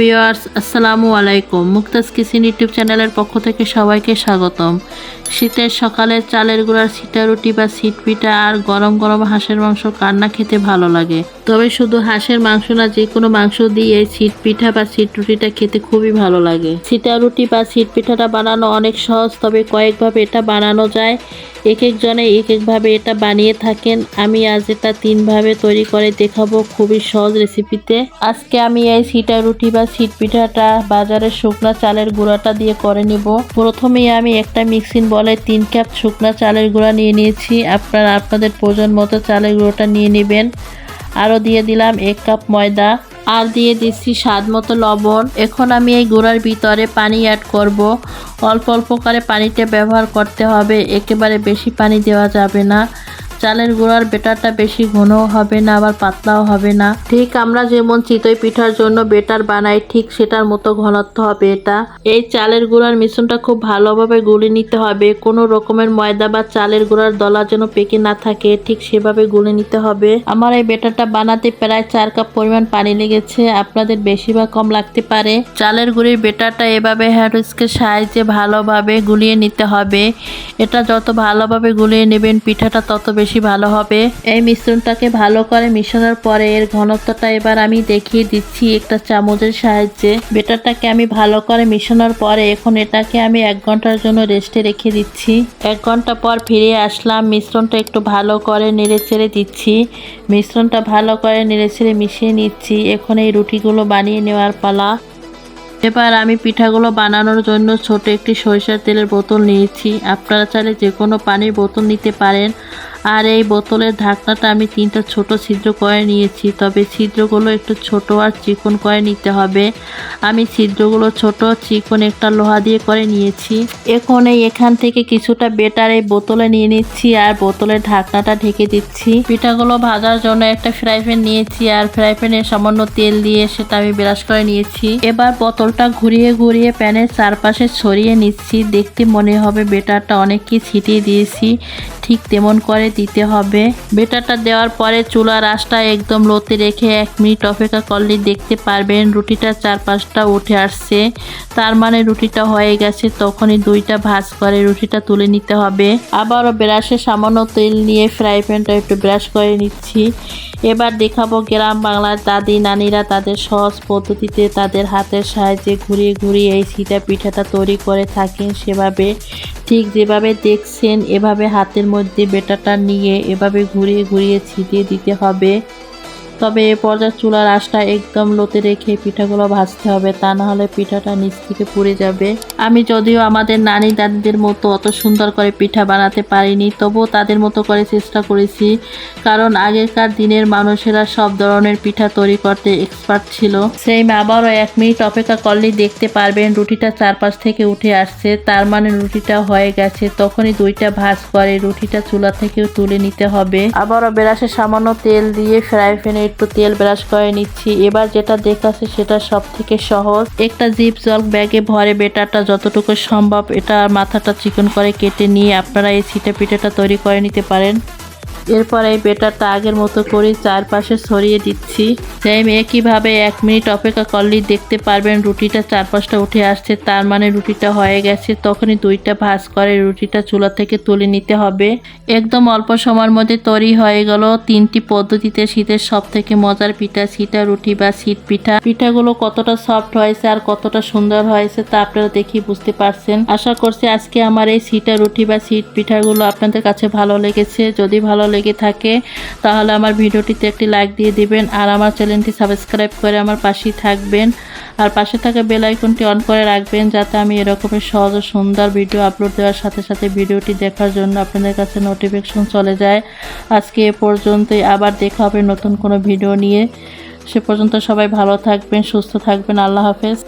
Viewers, আসসালামু আলাইকুম। Mukta's kitchen YouTube চ্যানেলের পক্ষ থেকে সবাইকে স্বাগতম। শীতের সকালে চালের গুঁড়ার সিটা রুটি বা সিট পিঠা আর গরম গরম হাঁসের মাংস কান্না খেতে ভালো লাগে। তবে শুধু হাঁসের মাংস না, যে কোনো মাংস দিয়ে সিট পিঠা বা সিট রুটিটা খেতে খুবই ভালো লাগে। সিটা রুটি বা সিট পিঠাটা বানানো অনেক সহজ, তবে কয়েকভাবে এটা বানানো যায়। এক একজনে এক একভাবে এটা বানিয়ে থাকেন। আমি আজ এটা তিনভাবে তৈরি করে দেখাবো খুবই সহজ রেসিপিতে আজকে আমি এই সিটা রুটি বা সিট পিঠাটা বাজারের শুকনা চালের গুঁড়াটা দিয়ে করে নিব। প্রথমেই আমি একটা মিক্সিং বলে তিন কাপ শুকনা চালের গুঁড়া নিয়ে নিয়েছি। আপনারা আপনাদের প্রয়োজন মতো চালের গুঁড়োটা নিয়ে নেবেন। আরও দিয়ে দিলাম এক কাপ ময়দা। আর দিয়ে দিচ্ছি স্বাদ মতো লবণ। এখন আমি এই গুঁড়ার ভিতরে পানি অ্যাড করব। অল্প অল্প করে পানিটা ব্যবহার করতে হবে। একেবারে বেশি পানি দেওয়া যাবে না। চালের গুঁড়ার বেটারটা বেশি ঘনও হবে না, আবার পাতলাও হবে না। ঠিক আমরা যেমন চিতই পিঠার জন্য বেটার বানাই, ঠিক সেটার মতো ঘনত্ব হবে এটা। এই চালের গুঁড়ার মিশ্রণটা খুব ভালোভাবে গুলে নিতে হবে। কোনো রকমের ময়দা বা চালের গুঁড়ার দলা যেন পেকে না থাকে, ঠিক সেভাবে গুলে নিতে হবে। আমার এই বেটারটা বানাতে প্রায় চার কাপ পরিমাণ পানি লেগেছে, আপনাদের বেশি বা কম লাগতে পারে। চালের গুঁড়ির বেটারটা এভাবে হ্যান্ডউইচকের সাহায্যে ভালোভাবে গুলিয়ে নিতে হবে। এটা যত ভালোভাবে গুলিয়ে নেবেন, পিঠাটা তত বেশি ভালো হবে। এই মিশ্রণটাকে ভালো করে মিশানোর পরে এর ঘনত্বটা এবার আমি দেখিয়ে দিচ্ছি একটা চামচের সাহায্যে। বেটারটাকে আমি ভালো করে মিশানোর পরে এখন এটাকে আমি এক ঘণ্টার জন্য রেস্টে রেখে দিচ্ছি। এক ঘণ্টা পর ফিরে আসলাম, মিশ্রণটা একটু ভালো করে নেড়ে চেড়ে দিচ্ছি। মিশ্রণটা ভালো করে নেড়ে চেড়ে মিশিয়ে নিচ্ছি। এখন এই রুটিগুলো বানিয়ে নেওয়ার পালা। এবার আমি পিঠাগুলো বানানোর জন্য ছোট একটি সরিষার তেলের বোতল নিয়েছি। আপনারা চাইলে যে কোনো পানির বোতল নিতে পারেন। আর এই বোতলের ঢাকনাটা আমি তিনটা ছোট ছিদ্র করে নিয়েছি, তবে ছিদ্রগুলো একটু ছোট আর চিকন করে নিতে হবে। আমি ছিদ্রগুলো ছোট, চিকন একটা লোহা দিয়ে করে নিয়েছি। এখন এই এখান থেকে কিছুটা বেটার এই বোতলে নিয়ে নিচ্ছি আর বোতলের ঢাকনাটা ঢেকে দিচ্ছি। পিঠাগুলো ভাজার জন্য একটা ফ্রাই প্যান নিয়েছি আর ফ্রাই প্যানে সামান্য তেল দিয়ে সেটা আমি ব্রাশ করে নিয়েছি। এবার বোতলটা ঘুরিয়ে ঘুরিয়ে প্যানের চারপাশে ছড়িয়ে নিচ্ছি, দেখতে মনে হবে বেটারটা অনেক কি ছিটিয়ে দিয়েছি। ঠিক তেমন করে দিতে হবে। বেটারটা দেওয়ার পরে চুলার আঁচটা একদম লোতে রেখে এক মিনিট অপেক্ষা করলে দেখতে পারবেন রুটিটা চারপাশটা উঠে আসছে। তার মানে রুটিটা হয়ে গেছে, তখনই দুইটা ভাজ করে রুটিটা তুলে নিতে হবে। আবারও ব্রাশে সামান্য তেল নিয়ে ফ্রাই প্যানটা একটু ব্রাশ করে নিচ্ছি। এবার দেখাবো গ্রাম বাংলার দাদি নানিরা তাদের সহজ পদ্ধতিতে তাদের হাতের সাহায্যে ঘুরিয়ে ঘুরিয়ে এই সিটা পিঠাটা তৈরি করে থাকেন সেভাবে। ঠিক যেভাবে দেখছেন এভাবে হাতের মধ্যে বেটাটা নিয়ে এভাবে ঘুরিয়ে ঘুরিয়ে ছিটিয়ে দিতে হবে। তবে এ পর্যায়ে চুলার আঁচটা একদম লোতে রেখে পিঠাগুলো ভাজতে হবে, তা না হলে পিঠাটা নিচ থেকে পুড়ে যাবে। আমি যদিও আমাদের নানি দাদিদের মতো অত সুন্দর করে পিঠা বানাতে পারিনি, তবুও তাদের মতো করে চেষ্টা করেছি। কারণ আগেকার দিনের মানুষেরা সব ধরনের পিঠা তৈরি করতে এক্সপার্ট ছিল। সেই আবারও এক মিনিট অপেক্ষা করলেই দেখতে পারবেন রুটিটা চারপাশ থেকে উঠে আসছে, তার মানে রুটিটা হয়ে গেছে। তখনই দুইটা ভাজ করে রুটিটা চুলা থেকেও তুলে নিতে হবে। আবারও বেরাসে সামান্য তেল দিয়ে ফ্রাই প্যানে একটু তেল ব্রাশ করে নিচ্ছি। এবার যেটা দেখাচ্ছে সেটা সব থেকে সহজ। একটা জিপ জল ব্যাগে ভরে বেটাটা যতটুকু সম্ভব, এটা মাথাটা চিকন করে কেটে নিয়ে আপনারা এই ছিটে পিঠেটা তৈরি করে নিতে পারেন। এরপর এই বেটারটা আগের মতো করে চারপাশে ছড়িয়ে দিচ্ছি। সেম একইভাবে এক মিনিট অপেক্ষা করলেই দেখতে পারবেন, রুটিটা চারপাশটা উঠে আসছে, তার মানে রুটিটা হয়ে গেছে। তখনই দুইটা ভাজ করে রুটিটা চুলা থেকে তুলে নিতে হবে। একদম অল্প সময়ের মধ্যে তৈরি হয়ে গেল তিনটি পদ্ধতিতে শীতের সব থেকে মজার পিঠা। সিটা রুটি বা সিট পিঠা। পিঠাগুলো কতটা সফট হয়েছে আর কতটা সুন্দর হয়েছে তা আপনারা দেখি বুঝতে পারছেন। আশা করছি আজকে আমার এই সিটা রুটি বা সিট পিঠাগুলো আপনাদের কাছে ভালো লেগেছে। যদি ভালো লেগে থাকে, তাহলে আমার ভিডিওটিতে একটি লাইক দিয়ে দিবেন আর আমার চ্যানেলটি সাবস্ক্রাইব করে আমার পাশেই থাকবেন। আর পাশে থাকা বেল আইকনটি অন করে রাখবেন যাতে আমি এরকমের সহজ ও সুন্দর ভিডিও আপলোড দেওয়ার সাথে সাথে ভিডিওটি দেখার জন্য আপনাদের কাছে নোটিফিকেশন চলে যায়। আজকে এ পর্যন্তই, আবার দেখা হবে নতুন কোনো ভিডিও নিয়ে। সে পর্যন্ত সবাই ভালো থাকবেন, সুস্থ থাকবেন। আল্লাহ হাফেজ।